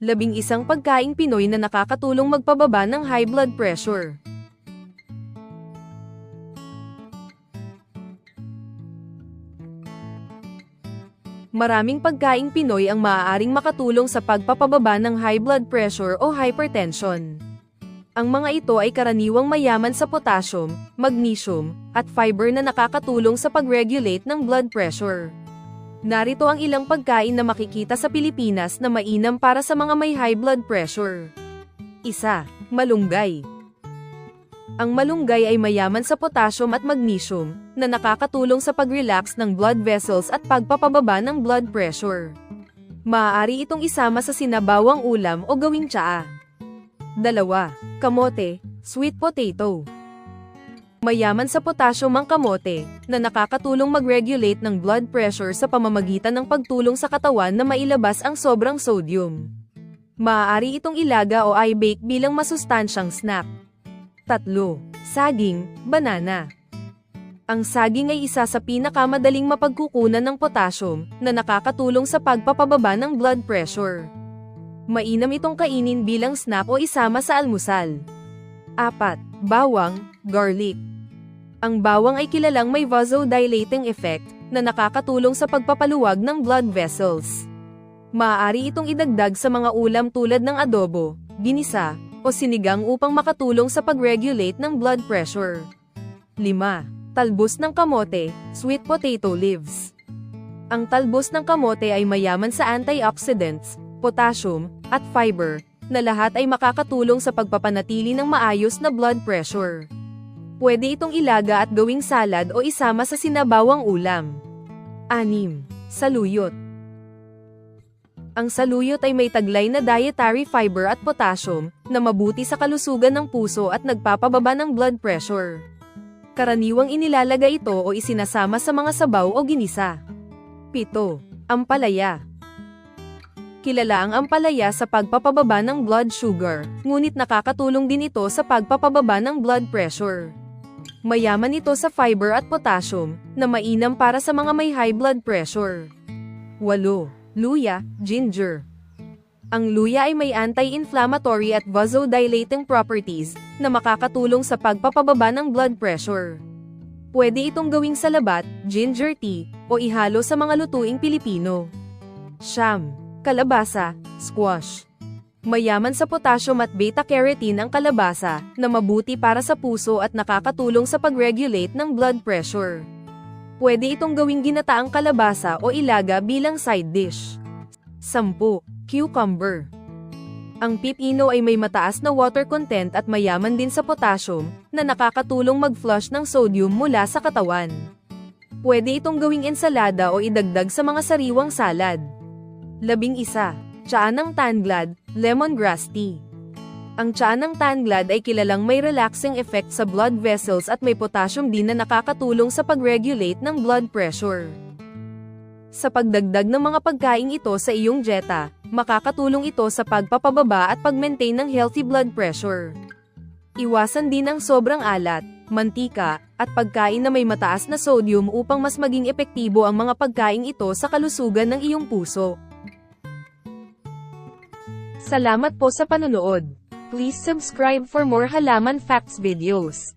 Labing isang pagkaing Pinoy na nakakatulong magpababa ng high blood pressure. Maraming pagkaing Pinoy ang maaaring makatulong sa pagpapababa ng high blood pressure o hypertension. Ang mga ito ay karaniwang mayaman sa potassium, magnesium, at fiber na nakakatulong sa pag-regulate ng blood pressure. Narito ang ilang pagkain na makikita sa Pilipinas na mainam para sa mga may high blood pressure. Isa, malunggay. Ang malunggay ay mayaman sa potassium at magnesium, na nakakatulong sa pag-relax ng blood vessels at pagpapababa ng blood pressure. Maaari itong isama sa sinabawang ulam o gawing tsaa. Dalawa, kamote, sweet potato. Mayaman sa potassium ang kamote, na nakakatulong mag-regulate ng blood pressure sa pamamagitan ng pagtulong sa katawan na mailabas ang sobrang sodium. Maaari itong ilaga o i-bake bilang masustansyang snack. Tatlo, saging, banana. Ang saging ay isa sa pinakamadaling mapagkukunan ng potassium, na nakakatulong sa pagpapababa ng blood pressure. Mainam itong kainin bilang snack o isama sa almusal. Apat, bawang, garlic. Ang bawang ay kilalang may vasodilating effect, na nakakatulong sa pagpapaluwag ng blood vessels. Maaari itong idagdag sa mga ulam tulad ng adobo, ginisa, o sinigang upang makatulong sa pag-regulate ng blood pressure. 5. Talbos ng kamote, sweet potato leaves. Ang talbos ng kamote ay mayaman sa antioxidants, potassium, at fiber, na lahat ay makakatulong sa pagpapanatili ng maayos na blood pressure. Pwede itong ilaga at gawing salad o isama sa sinabawang ulam. 6. Saluyot. Ang saluyot ay may taglay na dietary fiber at potassium, na mabuti sa kalusugan ng puso at nagpapababa ng blood pressure. Karaniwang inilalagay ito o isinasama sa mga sabaw o ginisa. 7. Ampalaya. Kilala ang ampalaya sa pagpapababa ng blood sugar, ngunit nakakatulong din ito sa pagpapababa ng blood pressure. Mayaman ito sa fiber at potassium, na mainam para sa mga may high blood pressure. 8. Luya, ginger. Ang luya ay may anti-inflammatory at vasodilating properties, na makakatulong sa pagpapababa ng blood pressure. Pwede itong gawing salabat, ginger tea, o ihalo sa mga lutuing Pilipino. Siyam, kalabasa, squash. Mayaman sa potassium at beta-carotene ang kalabasa, na mabuti para sa puso at nakakatulong sa pag-regulate ng blood pressure. Pwede itong gawing ginataang kalabasa o ilaga bilang side dish. 10. Cucumber. Ang pipino ay may mataas na water content at mayaman din sa potassium, na nakakatulong mag-flush ng sodium mula sa katawan. Pwede itong gawing ensalada o idagdag sa mga sariwang salad. Labing isa, tsaa ng tanglad, lemongrass tea. Ang tsaa ng tanglad ay kilalang may relaxing effect sa blood vessels at may potassium din na nakakatulong sa pag-regulate ng blood pressure. Sa pagdagdag ng mga pagkain ito sa iyong dieta, makakatulong ito sa pagpapababa at pag-maintain ng healthy blood pressure. Iwasan din ang sobrang alat, mantika, at pagkain na may mataas na sodium upang mas maging epektibo ang mga pagkain ito sa kalusugan ng iyong puso. Salamat po sa panonood. Please subscribe for more halaman facts videos.